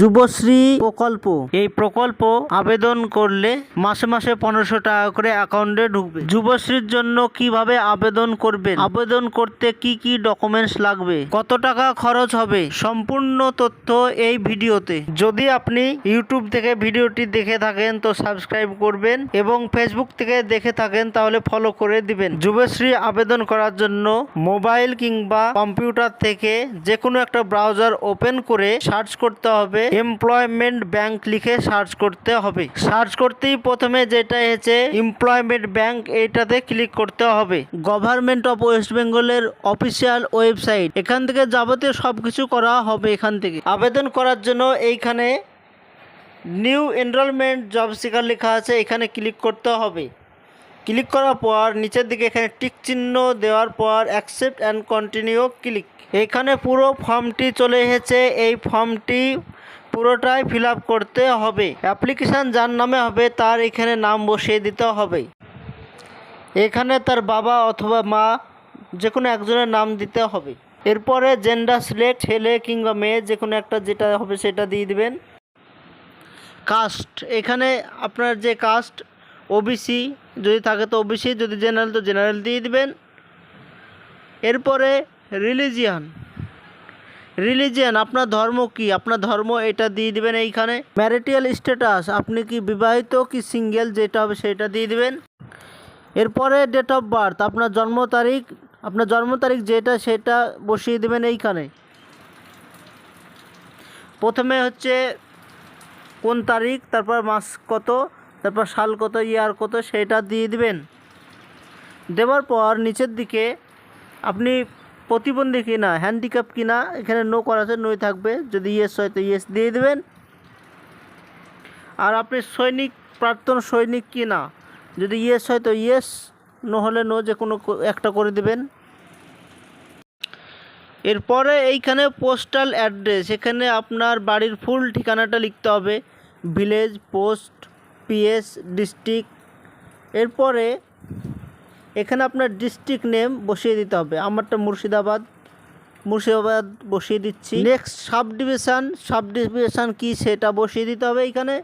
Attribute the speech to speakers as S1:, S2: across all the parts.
S1: যুবশ্রী প্রকল্প। এই প্রকল্প আবেদন করলে মাসে মাসে পনেরোশো টাকা করে অ্যাকাউন্টে ঢুকবে। যুবশ্রীর জন্য কীভাবে আবেদন করবেন? আবেদন করতে কি কি ডকুমেন্টস লাগবে? কত টাকা খরচ হবে? সম্পূর্ণ তথ্য এই ভিডিওতে। যদি আপনি ইউটিউব থেকে ভিডিওটি দেখে থাকেন, তো সাবস্ক্রাইব করবেন এবং ফেসবুক থেকে দেখে থাকেন, তাহলে ফলো করে দিবেন। যুবশ্রী আবেদন করার জন্য মোবাইল কিংবা কম্পিউটার থেকে যে কোনো একটা ব্রাউজার ওপেন করে সার্চ করতে হবে। এমপ্লয়মেন্ট ব্যাংক লিখে সার্চ করতে হবে। সার্চ করতেই প্রথমে যেটা এসেছে এমপ্লয়মেন্ট ব্যাংক এইটাতে ক্লিক করতে হবে। গভর্নমেন্ট অফ ওয়েস্ট বেঙ্গলের অফিসিয়াল ওয়েবসাইট এখান থেকে যাবতীয় সব কিছু করা হবে এখান থেকে। আবেদন করার জন্য এইখানে নিউ এনরোলমেন্ট জব সিকার লেখা আছে, এখানে ক্লিক করতে হবে। ক্লিক করার পর, নিচের দিকে এখানে টিক চিহ্ন দেওয়ার পর অ্যাকসেপ্ট অ্যান্ড কন্টিনিউ ক্লিক এখানে পুরো ফর্মটি চলে এসেছে, এই ফর্মটি পুরোটাই ফিল করতে হবে। অ্যাপ্লিকেশান যার নামে হবে, তার এখানে নাম বসিয়ে দিতে হবে। এখানে তার বাবা অথবা মা যে কোনো একজনের নাম দিতে হবে। এরপরে জেন্ডার সিলেক্ট ছেলে কিংবা মেয়ে যে কোনো একটা যেটা হবে সেটা দিয়ে দিবেন। কাস্ট এখানে আপনার যে কাস্ট ওবিসি যদি থাকে তো ওবিসি যদি জেনারেল তো জেনারেল দিয়ে দিবেন। এরপরে রিলিজিয়ান রিলিজিয়ান আপনার ধর্ম কি আপনার ধর্ম এটা দিয়ে দিবেন এইখানে ম্যারিটিয়াল স্ট্যাটাস আপনি কি বিবাহিত কি সিঙ্গেল যেটা হবে সেটা দিয়ে দিবেন এরপরে ডেট অফ বার্থ আপনার জন্ম তারিখ আপনার জন্ম তারিখ যেটা সেটা বসিয়ে দেবেন এইখানে প্রথমে হচ্ছে কোন তারিখ তারপর মাস কত তারপর সাল কত ইয়ার কত সেটা দিয়ে দিবেন দেওয়ার পর নিচের দিকে আপনি প্রতিবন্ধী কিনা হ্যান্ডিক্যাপ কিনা, এখানে নো করা আছে নোই থাকবে। যদি ইয়েস হয়, তো ইয়েস দিয়ে দেবেন। আর আপনি সৈনিক, প্রাক্তন সৈনিক কিনা, যদি ইয়েস হয়, তো ইয়েস নো হলে নো যে কোনো একটা করে দেবেন। এরপরে এইখানে পোস্টাল অ্যাড্রেস এখানে আপনার বাড়ির ফুল ঠিকানাটা লিখতে হবে। ভিলেজ পোস্ট পিএস ডিস্ট্রিক্ট এরপরে এখানে আপনার ডিস্ট্রিক্ট নেম বসিয়ে দিতে হবে। আমারটা মুর্শিদাবাদ। মুর্শিদাবাদ বসিয়ে দিচ্ছি। Next sub division sub division কী সেটা বসিয়ে দিতে হবে এইখানে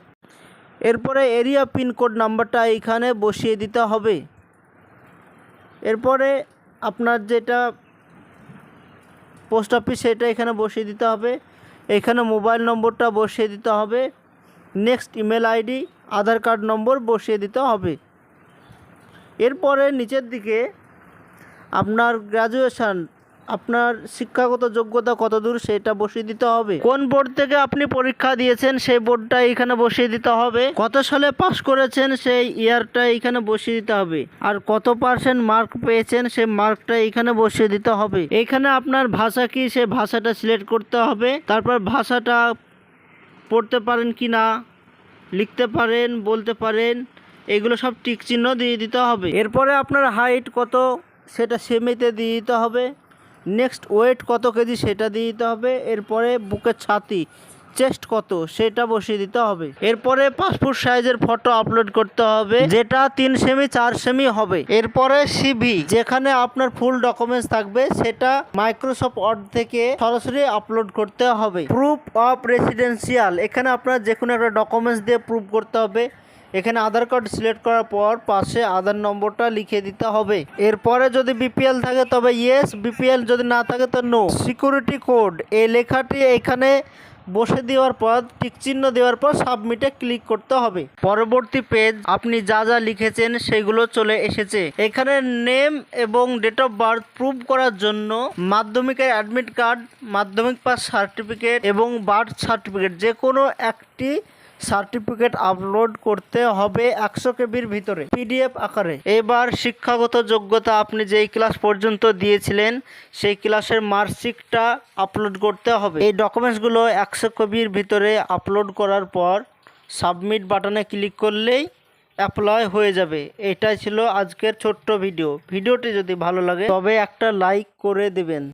S1: এরপরে এরিয়া পিনকোড নাম্বারটা এইখানে বসিয়ে দিতে হবে। এরপরে আপনার যেটা পোস্ট অফিস সেটা এখানে বসিয়ে দিতে হবে। এখানে মোবাইল নম্বরটা বসিয়ে দিতে হবে। Next email ID Aadhaar card নম্বর বসিয়ে দিতে হবে। এরপরে নিচের দিকে আপনার গ্র্যাজুয়েশন আপনার শিক্ষাগত যোগ্যতা কত দূর সেটা বসিয়ে দিতে হবে। কোন বোর্ড থেকে আপনি পরীক্ষা দিয়েছেন সেই বোর্ডটা এখানে বসিয়ে দিতে হবে। কত সালে পাস করেছেন সেই ইয়ারটা এখানে বসিয়ে দিতে হবে। আর কত পার্সেন্ট মার্ক পেয়েছেন সেই মার্কটা এখানে বসিয়ে দিতে হবে। এখানে আপনার ভাষা কি সেই ভাষাটা সিলেক্ট করতে হবে। তারপর ভাষাটা পড়তে পারেন কি না লিখতে পারেন, বলতে পারেন। এগুলো সব টিক চিহ্ন দিয়ে দিতে হবে। এরপরে আপনার হাইট কত, সেটা সেমিতে দিয়ে দিতে হবে। নেক্সট ওয়েট কত কেজি সেটা দিয়ে দিতে হবে। এরপরে বুকের ছাতি চেস্ট কত, সেটা বসিয়ে দিতে হবে। এরপরে পাসপোর্ট সাইজের ফটো আপলোড করতে হবে, যেটা তিন সেমি চার সেমি হবে। এরপরে সিভি যেখানে আপনার ফুল ডকুমেন্টস থাকবে, সেটা মাইক্রোসফট ওয়ার্ড থেকে সরাসরি আপলোড করতে হবে। প্রুফ অফ রেসিডেন্সিয়াল এখানে আপনার যে কোনো একটা ডকুমেন্টস দিয়ে প্রুফ করতে হবে। এখানে আধার কার্ড সিলেক্ট করার পর পাশে আধার নম্বরটা লিখে দিতে হবে। এরপরে যদি বিপিএল থাকে তবে ইয়েস বিপিএল যদি না থাকে তো নো সিকিউরিটি কোড এই লেখাটি এখানে বসে দেওয়ার পর, টিক চিহ্ন দেওয়ার পর সাবমিটে ক্লিক করতে হবে। পরবর্তী পেজ আপনি যা যা লিখেছেন সেগুলো চলে এসেছে। এখানে নেম এবং ডেট অফ বার্থ প্রুভ করার জন্য মাধ্যমিকের admit card Madhyamik pass certificate এবং বার্থ সার্টিফিকেট যে কোনো একটি সার্টিফিকেট আপলোড করতে হবে একশো কেবির ভিতরে পিডিএফ আকারে। এবার শিক্ষাগত যোগ্যতা আপনি যেই ক্লাস পর্যন্ত দিয়েছিলেন, সেই ক্লাসের মার্কশিটটা আপলোড করতে হবে। এই ডকুমেন্টসগুলো একশো কবির ভিতরে আপলোড করার পর সাবমিট বাটনে ক্লিক করলেই অ্যাপ্লাই হয়ে যাবে। এটাই ছিল আজকের ছোট্ট ভিডিও। ভিডিওটি যদি ভালো লাগে, তবে একটা লাইক করে দেবেন।